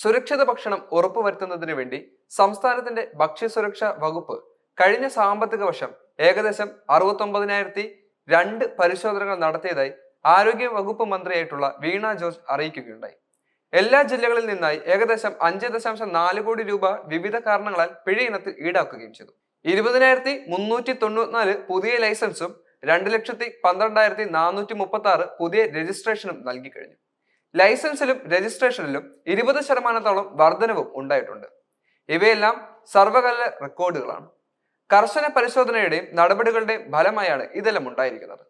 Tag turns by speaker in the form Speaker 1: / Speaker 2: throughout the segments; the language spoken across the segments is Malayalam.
Speaker 1: സുരക്ഷിത ഭക്ഷണം ഉറപ്പുവരുത്തുന്നതിന് വേണ്ടി സംസ്ഥാനത്തിന്റെ ഭക്ഷ്യസുരക്ഷാ വകുപ്പ് കഴിഞ്ഞ സാമ്പത്തിക വർഷം ഏകദേശം അറുപത്തൊമ്പതിനായിരത്തി രണ്ട് പരിശോധനകൾ നടത്തിയതായി ആരോഗ്യ വകുപ്പ് മന്ത്രിയായിട്ടുള്ള വീണ ജോർജ് അറിയിക്കുകയുണ്ടായി. എല്ലാ ജില്ലകളിൽ നിന്നായി ഏകദേശം അഞ്ച് ദശാംശം നാല് കോടി രൂപ വിവിധ കാരണങ്ങളാൽ പിഴ ഇനത്തിൽ ഈടാക്കുകയും ചെയ്തു. ഇരുപതിനായിരത്തി മുന്നൂറ്റി തൊണ്ണൂറ്റിനാല് പുതിയ ലൈസൻസും രണ്ട് ലക്ഷത്തി പന്ത്രണ്ടായിരത്തി നാനൂറ്റി മുപ്പത്തി ആറ് പുതിയ രജിസ്ട്രേഷനും നൽകി കഴിഞ്ഞു. ലൈസൻസിലും രജിസ്ട്രേഷനിലും ഇരുപത് ശതമാനത്തോളം വർധനവും ഉണ്ടായിട്ടുണ്ട്. ഇവയെല്ലാം സർവകല റെക്കോർഡുകളാണ്. കർശന പരിശോധനയുടെയും നടപടികളുടെയും ഫലമായാണ് ഇതെല്ലാം ഉണ്ടായിരിക്കുന്നത്.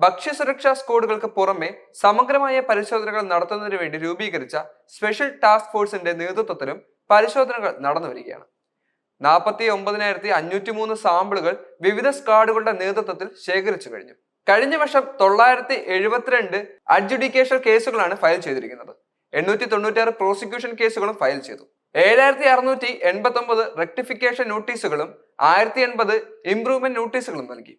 Speaker 1: ഭക്ഷ്യസുരക്ഷാ സ്കോഡുകൾക്ക് പുറമെ സമഗ്രമായ പരിശോധനകൾ നടത്തുന്നതിന് വേണ്ടി രൂപീകരിച്ച സ്പെഷ്യൽ ടാസ്ക് ഫോഴ്സിന്റെ നേതൃത്വത്തിലും പരിശോധനകൾ നടന്നു വരികയാണ്. നാൽപ്പത്തി ഒമ്പതിനായിരത്തി അഞ്ഞൂറ്റി മൂന്ന് സാമ്പിളുകൾ വിവിധ സ്കാഡുകളുടെ നേതൃത്വത്തിൽ ശേഖരിച്ചു കഴിഞ്ഞു. കഴിഞ്ഞ വർഷം തൊള്ളായിരത്തി എഴുപത്തിരണ്ട് അഡ്ജുഡിക്കേഷൻ കേസുകളാണ് ഫയൽ ചെയ്തിരിക്കുന്നത്. എണ്ണൂറ്റി തൊണ്ണൂറ്റിയാറ് പ്രോസിക്യൂഷൻ കേസുകളും ഫയൽ ചെയ്തു. ഏഴായിരത്തി അറുന്നൂറ്റി എൺപത്തി ഒമ്പത് റെക്ടിഫിക്കേഷൻ നോട്ടീസുകളും ആയിരത്തി എൺപത് ഇംപ്രൂവ്മെന്റ് നോട്ടീസുകളും നൽകി.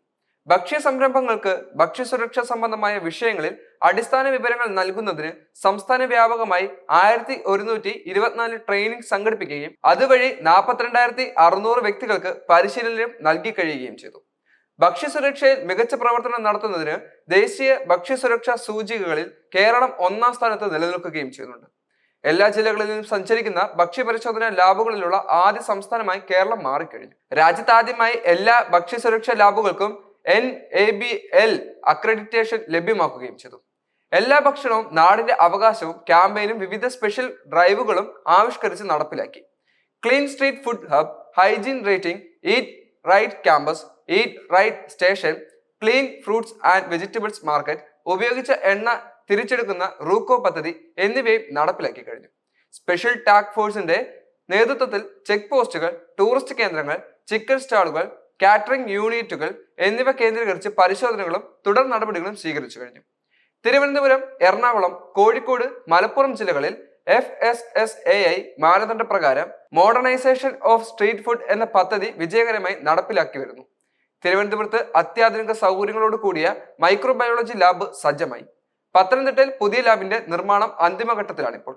Speaker 1: ഭക്ഷ്യ സംരംഭങ്ങൾക്ക് ഭക്ഷ്യസുരക്ഷ സംബന്ധമായ വിഷയങ്ങളിൽ അടിസ്ഥാന വിവരങ്ങൾ നൽകുന്നതിന് സംസ്ഥാന വ്യാപകമായി ആയിരത്തി ഒരുന്നൂറ്റി ഇരുപത്തിനാല് ട്രെയിനിങ് സംഘടിപ്പിക്കുകയും അതുവഴി നാൽപ്പത്തിരണ്ടായിരത്തി അറുന്നൂറ് വ്യക്തികൾക്ക് പരിശീലനം നൽകി കഴിയുകയും ചെയ്തു. ഭക്ഷ്യസുരക്ഷയിൽ മികച്ച പ്രവർത്തനം നടത്തുന്നതിന് ദേശീയ ഭക്ഷ്യസുരക്ഷാ സൂചികകളിൽ കേരളം ഒന്നാം സ്ഥാനത്ത് നിലനിൽക്കുകയും ചെയ്യുന്നുണ്ട്. എല്ലാ ജില്ലകളിൽ നിന്നും സഞ്ചരിക്കുന്ന ഭക്ഷ്യപരിശോധന ലാബുകളിലുള്ള ആദ്യ സംസ്ഥാനമായി കേരളം മാറിക്കഴിഞ്ഞു. രാജ്യത്ത് ആദ്യമായി എല്ലാ ഭക്ഷ്യസുരക്ഷാ ലാബുകൾക്കും N A B L accreditation ലഭ്യമാക്കുകയും ചെയ്തു. എല്ലാ ഭക്ഷണവും നാടിന്റെ അവകാശവും ക്യാമ്പയിനും വിവിധ സ്പെഷ്യൽ ഡ്രൈവുകളും ആവിഷ്കരിച്ച് നടപ്പിലാക്കി. Clean street food hub hygiene rating eat right campus eat right station clean fruits and vegetables market ഉപയോഗിച്ച എണ്ണ തിരിച്ചെടുക്കുന്ന റൂക്കോ പദ്ധതി എന്നിവയും നടപ്പിലാക്കി കഴിഞ്ഞു. സ്പെഷ്യൽ ടാക് ഫോഴ്സിന്റെ നേതൃത്വത്തിൽ ചെക്ക് പോസ്റ്റുകൾ ടൂറിസ്റ്റ് കേന്ദ്രങ്ങൾ ചിക്കൻ സ്റ്റാളുകൾ കാറ്ററിംഗ് യൂണിറ്റുകൾ എന്നിവ കേന്ദ്രീകരിച്ച് പരിശോധനകളും തുടർ നടപടികളും സ്വീകരിച്ചു കഴിഞ്ഞു. തിരുവനന്തപുരം എറണാകുളം കോഴിക്കോട് മലപ്പുറം ജില്ലകളിൽ F S S A I മാനദണ്ഡ പ്രകാരം മോഡേണൈസേഷൻ ഓഫ് സ്ട്രീറ്റ് ഫുഡ് എന്ന പദ്ധതി വിജയകരമായി നടപ്പിലാക്കി വരുന്നു. തിരുവനന്തപുരത്ത് അത്യാധുനിക സൗകര്യങ്ങളോട് കൂടിയ മൈക്രോബയോളജി ലാബ് സജ്ജമായി. പത്തനംതിട്ടയിൽ പുതിയ ലാബിന്റെ നിർമ്മാണം അന്തിമഘട്ടത്തിലാണിപ്പോൾ.